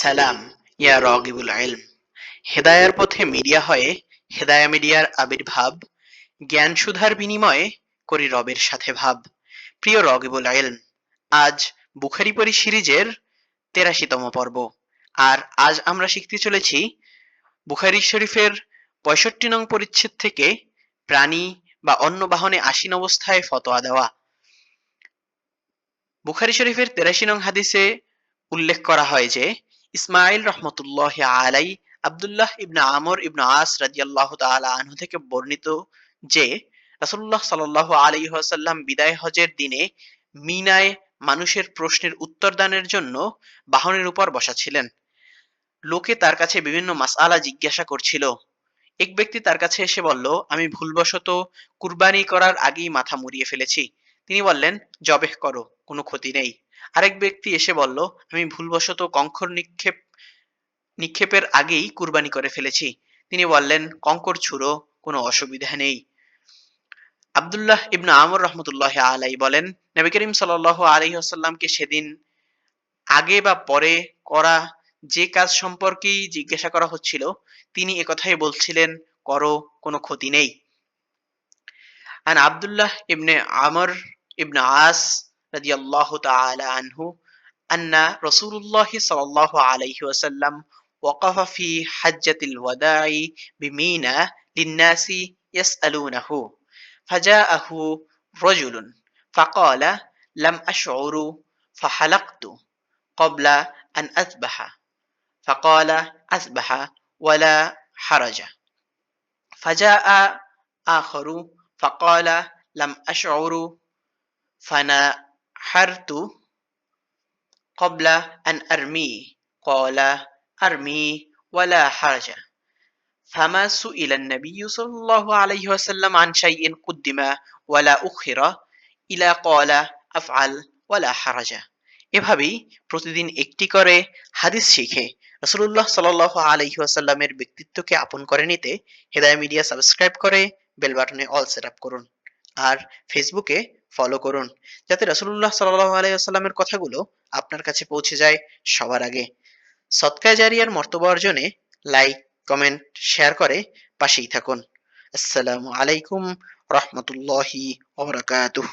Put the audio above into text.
সালাম, ইয়া রগিবুল ইলম। হেদায়ার পথে মিডিয়া হয়ে, হেদায়া মিডিয়ার আবির্ভাব, জ্ঞান সুধার বিনিময়ে করি রবের সাথে ভাব। প্রিয় রগিবুল ইলম, আজ বুখারি পরি সিরিজের তেরাশিতম পর্ব। আর আজ আমরা শিখতে চলেছি বুখারি শরীফের পঁয়ষট্টি নং পরিচ্ছেদ থেকে প্রাণী বা অন্য বাহনে আসীন অবস্থায় ফতোয়া দেওয়া। বুখারি শরীফের তেরাশি নং হাদিসে উল্লেখ করা হয় যে ইসমাইল রহমতুল্লাহ আলাই আবদুল্লাহ ইবনা আমর ইবনা আস রাজিয়াল্লাহ তাআলা আনহু থেকে বর্ণিত যে রাসূলুল্লাহ সাল্লাল্লাহু আলাইহি ওয়াসাল্লাম বিদায় হজের দিনে মিনায় মানুষের প্রশ্নের উত্তর দানের জন্য বাহনের উপর বসা ছিলেন। লোকে তার কাছে বিভিন্ন মাসআলা জিজ্ঞাসা করছিল। এক ব্যক্তি তার কাছে এসে বলল, আমি ভুলবশত কুরবানি করার আগেই মাথা মুড়িয়ে ফেলেছি। তিনি বললেন, জবেহ করো, কোনো ক্ষতি নেই। আরেক ব্যক্তি এসে বলল, আমি ভুলবশত কঙ্কর নিক্ষেপ, নিক্ষেপের আগেই কুরবানি করে ফেলেছি। তিনি বললেন, কঙ্কর ছুড়ো, কোনো অসুবিধা নেই। আবদুল্লাহ ইবনা আমর রহমতুল্লাহ আলাই বলেন, নবী করিম সাল আলহি আসাল্লামকে সেদিন আগে বা পরে করা যে কাজ সম্পর্কেই জিজ্ঞাসা করা হচ্ছিল, তিনি একথাই বলছিলেন, করো, কোনো ক্ষতি নেই। আন আবদুল্লাহ ইবনে আমর ইবনে আস رضي الله تعالى عنه أن رسول الله صلى الله عليه وسلم وقف في حجة الوداع بمينا للناس يسألونه. فجاءه رجل فقال لم أشعر فحلقت قبل أن أذبح فقال أذبح ولا حرج فجاء آخر فقال لم أشعر فنا حرت قبل أن أرمي قال أرمي ولا حرج فما سئل النبي صلى الله عليه وسلم عن شيء قدم ولا أخر إلى قال أفعل ولا حرج এভাবেই প্রতিদিন একটি করে হাদিস শিখে রসুল্লাহ সাল আলহি আসাল্লামের ব্যক্তিত্বকে আপন করে নিতে হেদায় মিডিয়া সাবস্ক্রাইব করে বেল বাটনে অল সেট আপ করুন আর ফেসবুকে ফলো করুন, যাতে রসুল্লাহ সাল্লাহ আলাইসাল্লামের কথাগুলো আপনার কাছে পৌঁছে যায় সবার আগে। সৎকায় জারিয়ার মর্তব্য অর্জনে লাইক কমেন্ট শেয়ার করে পাশেই থাকুন। আসসালামু আলাইকুম রহমতুল্লাহি ওবরাকাতুহ